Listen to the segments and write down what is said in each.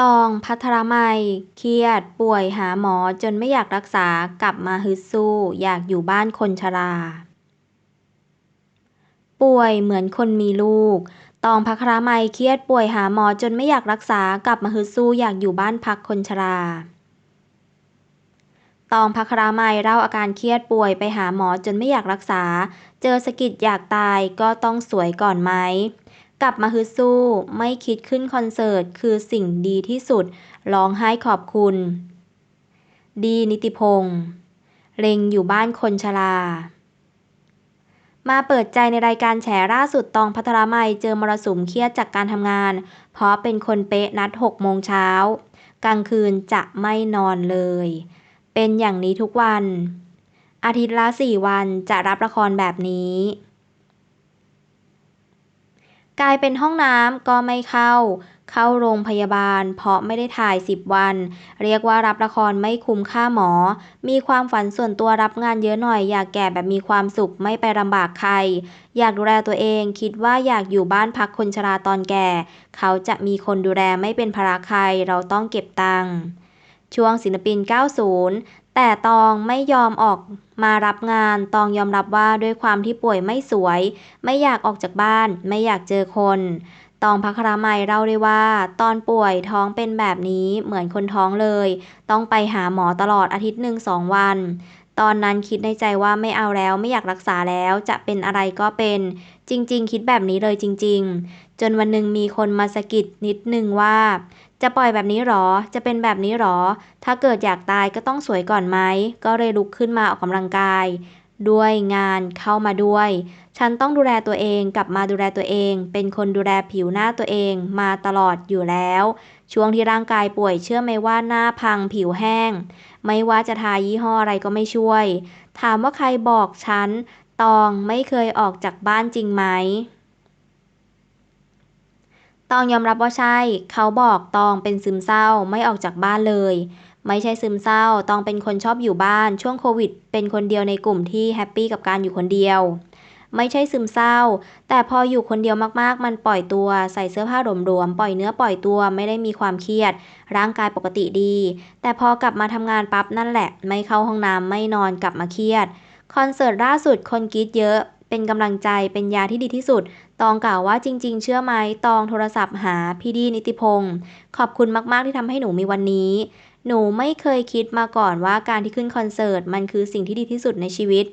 ตองพัทรมัย เครียด ป่วยหาหมอจนไม่อยากรักษา กลับมาฮึดสู้ อยากอยู่บ้านคนชรา ป่วยเหมือนคนมีลูก ตองพัทรมัย เครียด ป่วยหาหมอจนไม่อยากรักษา กลับมาฮึดสู้ อยากอยู่บ้านพักคนชรา ตองพัทรมัยเล่าอาการเครียดป่วยไปหาหมอจนไม่อยากรักษา เจอสะกิดอยากตายก็ต้องสวยก่อนไหม กลับมาฮึดสู้ ไม่คิดขึ้นคอนเสิร์ต คือสิ่งดีที่สุด ร้องไห้ขอบคุณ ดีนิติพงษ์เล็งอยู่บ้านคนชรา มาเปิดใจในรายการแฉล่าสุดตองพัทรมัยเจอมรสุมเครียดจากการทำงาน เพราะเป็นคนเป๊ะนัดหกโมงเช้า กลางคืนจะไม่นอนเลย เป็นอย่างนี้ทุกวัน อาทิตย์ละสี่วันจะรับละครแบบนี้ กลายเป็นห้องน้ำก็ไม่เข้า เข้าโรงพยาบาล เพราะไม่ได้ถ่ายสิบวัน เรียกว่ารับละครไม่คุ้มค่าหมอ มีความฝันส่วนตัวรับงานเยอะหน่อย อยากแก่แบบมีความสุขไม่ไปลำบากใคร อยากดูแลตัวเอง คิดว่าอยากอยู่บ้านพักคนชราตอนแก่ เขาจะมีคนดูแลไม่เป็นภาระใคร เราต้องเก็บตังค์ ช่วงศิลปิน 90 แต่ตองไม่ยอมออกมารับงาน ตองยอมรับว่าด้วยความที่ป่วยไม่สวย ไม่อยากออกจากบ้าน ไม่อยากเจอคน ตองพัครามัยเล่าได้ว่า ตอนป่วยท้องเป็นแบบนี้เหมือนคนท้องเลย ต้องไปหาหมอตลอดอาทิตย์หนึ่งสองวัน ตอนนั้นคิดในใจว่าไม่เอาแล้วไม่อยากรักษาแล้ว จะเป็นอะไรก็เป็น จริง ๆ คิดแบบนี้เลยจริง ๆ จนวันหนึ่งมีคนมาสะกิดนิดนึงว่า จะปล่อยแบบนี้หรอ จะเป็นแบบนี้หรอ ถ้าเกิดอยากตายก็ต้องสวยก่อนไหมก็เลยลุกขึ้นมาออกกำลังกาย ด้วยงานเข้ามาด้วย ฉันต้องดูแลตัวเองกลับมาดูแลตัวเอง เป็นคนดูแลผิวหน้าตัวเองมาตลอดอยู่แล้ว ช่วงที่ร่างกายป่วยเชื่อไหมว่าหน้าพังผิวแห้ง ไม่ว่าจะทายี่ห้ออะไรก็ไม่ช่วย ถามว่าใครบอกฉัน ตองไม่เคยออกจากบ้านจริงไหม ตองยอมรับว่าใช่ เขาบอกตองเป็นซึมเศร้าไม่ออกจากบ้านเลย ไม่ใช่ซึมเศร้า ตองเป็นคนชอบอยู่บ้าน ช่วงโควิด เป็นคนเดียวในกลุ่มที่แฮปปี้กับการอยู่คนเดียว ไม่ใช่ซึมเศร้า แต่พออยู่คนเดียวมากๆ มันปล่อยตัวใส่เสื้อผ้าหลวมๆ ปล่อยเนื้อปล่อยตัวไม่ได้มีความเครียด ร่างกายปกติดี แต่พอกลับมาทำงานปั๊บนั่นแหละ ไม่เข้าห้องน้ำไม่นอนกลับมาเครียด คอนเสิร์ตล่าสุดคนกรีดเยอะ เป็นกำลังใจเป็นยาที่ดีที่สุด ตองกล่าวว่าจริง ๆ เชื่อไหมตองโทรศัพท์หาพี่ดีนิติพงศ์ขอบคุณมากๆที่ทำให้หนูมีวันนี้หนูไม่เคยคิดมาก่อนว่าการที่ขึ้นคอนเสิร์ตมันคือสิ่งที่ดีที่สุดในชีวิต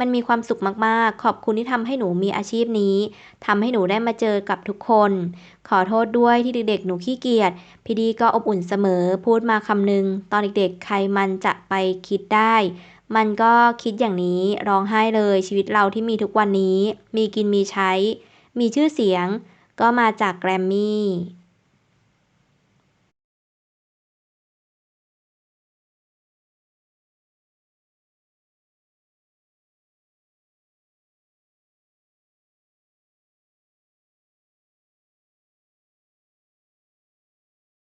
มันมีความสุขมากๆ ขอบคุณที่ทำให้หนูมีอาชีพนี้ทำให้หนูได้มาเจอกับทุกคน ขอโทษด้วยที่เด็กๆ หนูขี้เกียจ พี่ดีก็อบอุ่นเสมอ พูดมาคำนึง ตอนเด็กๆ ใครมันจะไปคิดได้ มันก็คิดอย่างนี้ร้องไห้เลยชีวิตเราที่มีทุกวันนี้ มีกินมีใช้ มีชื่อเสียง ก็มาจากแกรมมี่